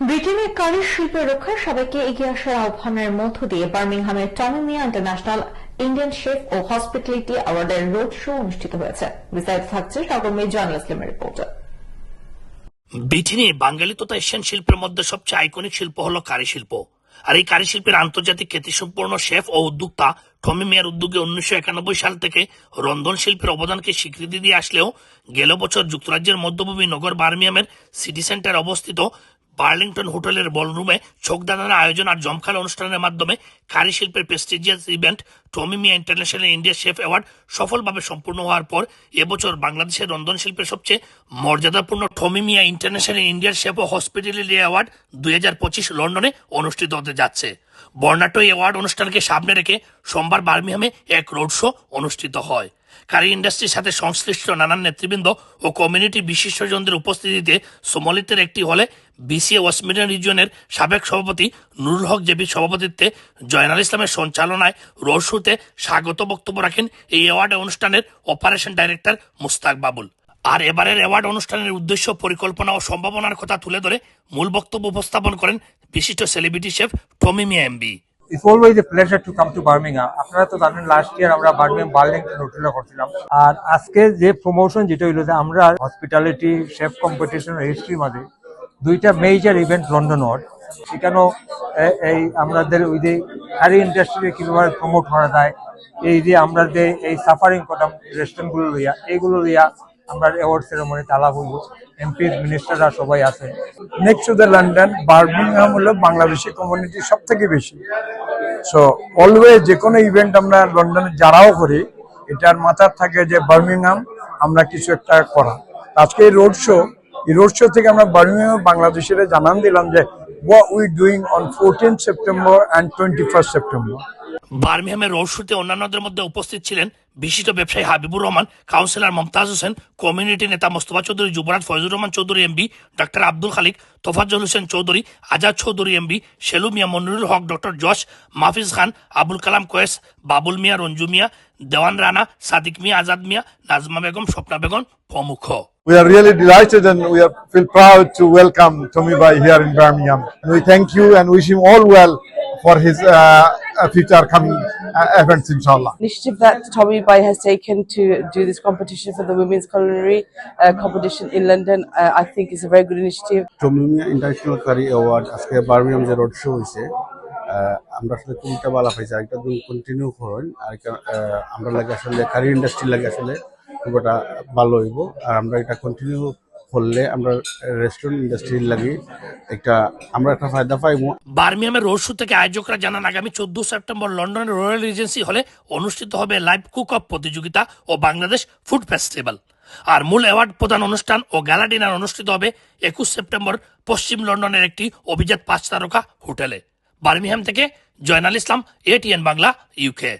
ব্রিটেনের কারির শিল্পের রক্ষায় সবাইকে এগিয়ে আসার আহ্বানের মধ্য দিয়ে বার্মিংহামের Tommy Miah international Indian chef ও হসপিটালিটি অ্যাওয়ার্ডের রোড শো অনুষ্ঠিত হয়েছে। বিস্তারিত থাকছে সহকর্মী জয়নাল ইসলামের রিপোর্টে। ব্রিটেনে বাঙালি তথা এশিয়ান শিল্পের মধ্যে সবচেয়ে আইকনিক শিল্প হলো কারি শিল্প। আর এই কারি শিল্পের আন্তর্জাতিক খ্যাতিসম্পন্ন শেফ ও উদ্যোক্তা টমি মিয়ার উদ্যোগে উনিশশো একানব্বই সাল থেকে রন্ধন শিল্পের অবদানকে স্বীকৃতি দিয়ে আসলেও গেল বছর যুক্তরাজ্যের মধ্যভূমি নগর বার্মিয়ামের সিটি সেন্টার অবস্থিত বার্লিংটন হোটেলের বলরুমে চোখদানার আয়োজন আর জমখাল অনুষ্ঠানের মাধ্যমে কারি শিল্পের prestigious event Tommy Miah international India chef award সফলভাবে সম্পূর্ণ হওয়ার পর এবছর বাংলাদেশের রন্ধন শিল্পের সবচেয়ে মর্যাদাপূর্ণ টমি মিয়া ইন্টারন্যাশনাল ইন্ডিয়ার শেফ ও হসপিটালিটি অ্যাওয়ার্ড দুই হাজার পঁচিশ লন্ডনে অনুষ্ঠিত হতে যাচ্ছে। বর্ণাঢ্য এই অ্যাওয়ার্ড অনুষ্ঠানকে সামনে রেখে সোমবার বার্মিহামে এক রোড শো অনুষ্ঠিত হয়। কারি ইন্ডাস্ট্রির সাথে সংশ্লিষ্ট নানান নেতৃবৃন্দ ও কমিউনিটি বিশিষ্টজনদের উপস্থিতিতে সোমালিতের একটি হলে বিসিএ ওয়েস্ট মিডল্যান্ড রিজিয়নের সাবেক সভাপতি নুরুল হক জেবির সভাপতিত্বে জয়নাল ইসলামের সঞ্চালনায় রোড স্বাগত বক্তব্য রাখেন এই অ্যাওয়ার্ড অনুষ্ঠানের অপারেশন ডাইরেক্টর মুস্তাক বাবুল। আর এবারের অ্যাওয়ার্ড অনুষ্ঠানের উদ্দেশ্য, পরিকল্পনা ও সম্ভাবনার কথা তুলে ধরে মূল বক্তব্য উপস্থাপন করেন বিশিষ্ট celebrity chef Tommy Miah MB. It's always a pleasure to come to Birmingham আপনারা তো জানেন লাস্ট ইয়ার আমরা বার্মিংহাম বার্লিংটন হোটেলে করছিলাম আর আজকে যে প্রমোশন যেটা হইল যে আমরা হসপিটালিটি শেফ কম্পিটিশন রেজিস্ট্রির মাঝে দুইটা মেজর ইভেন্ট লন্ডন হওয়ার সেখানেও এই আমাদের ওই যে হ্যারি ইন্ডাস্ট্রি কীভাবে প্রমোট করা যায়, এই যে আমরা যে এই সাফারিং করতাম রেস্টুরেন্টগুলো লইয়া, এইগুলো লইয়া আমরা অ্যাওয়ার্ড সেরেমনিতে আলাপ হইব এমপি মিনিস্টাররা সবাই আছেন next to the London Birmingham হলো বাংলাদেশি কমিউনিটি সব থেকে বেশি। সো অলওয়েজ যে কোনো ইভেন্ট আমরা লন্ডনে যারাও করি, এটার মাথার থাকে যে বার্মিংহাম আমরা কিছু একটা করা আজকে এই রোড শো এই রোড শো থেকে আমরা বার্মিংহাম বাংলাদেশের জানান দিলাম যে what we doing on fourteen September and twenty first September বার্মিহামের road শোতে অন্যান্যদের মধ্যে উপস্থিত ছিলেন বিশিষ্ট ব্যবসায়ী হাবিবুর রহমান কাউন্সিলর মমতাজ হোসেন কমিউনিটি নেতা মোস্তফা চৌধুরী যুবরাজ Foyzur Rahman Chowdhury MB doctor Abdul Khalik Tofazzal Hossain Chowdhury Azad Chowdhury MB Shelu Mia Monirul Haque doctor Josh Mahfiz Khan Abul Kalam Koyes Babul Miah Ranju Miah Dewan Rana Sadik Miah Azad Miah Nazma Begum Swapna Begum প্রমুখ We are really delighted and we are, feel proud to welcome Tommy Bai here in Birmingham. We thank you and wish him all well for his uh, uh, future coming uh, events, inshallah. initiative that Tommy Bai has taken to do this competition for the women's culinary uh, competition in London, uh, I think is a very good initiative. Tommy Miah international curry award আজকে Birmingham যে road show হয়েছে আহ, আমরা আসলে কোনটা বালা পাইছি আরেকটা দিন continue করেন আর একটা, আহ, আমরা লাগে আসলে কারি ইন্ডাস্ট্রি লাগে আসলে খুবটা ভালো হইব আর আমরা এটা কন্টিনিউ করলে আমরা রেস্টুরেন্ট ইন্ডাস্ট্রির লাগি একটা, আমরা একটা ফায়দা পাইবো। বার্মিহামের রোড শো থেকে আয়োজকরা জানান, আগামী চোদ্দ সেপ্টেম্বর লন্ডনের রয়্যাল রিজেন্সি হলে অনুষ্ঠিত হবে লাইভ কুক অফ প্রতিযোগিতা ও বাংলাদেশ ফুড ফেস্টিভ্যাল। আর মূল অ্যাওয়ার্ড প্রদান অনুষ্ঠান ও গ্যালা ডিনার অনুষ্ঠিত হবে একুশ সেপ্টেম্বর পশ্চিম লন্ডনের একটি অভিজাত পাঁচ তারকা হোটেলে। বার্মিহাম থেকে জয়নাল ইসলাম এটিএন বাংলা ইউকে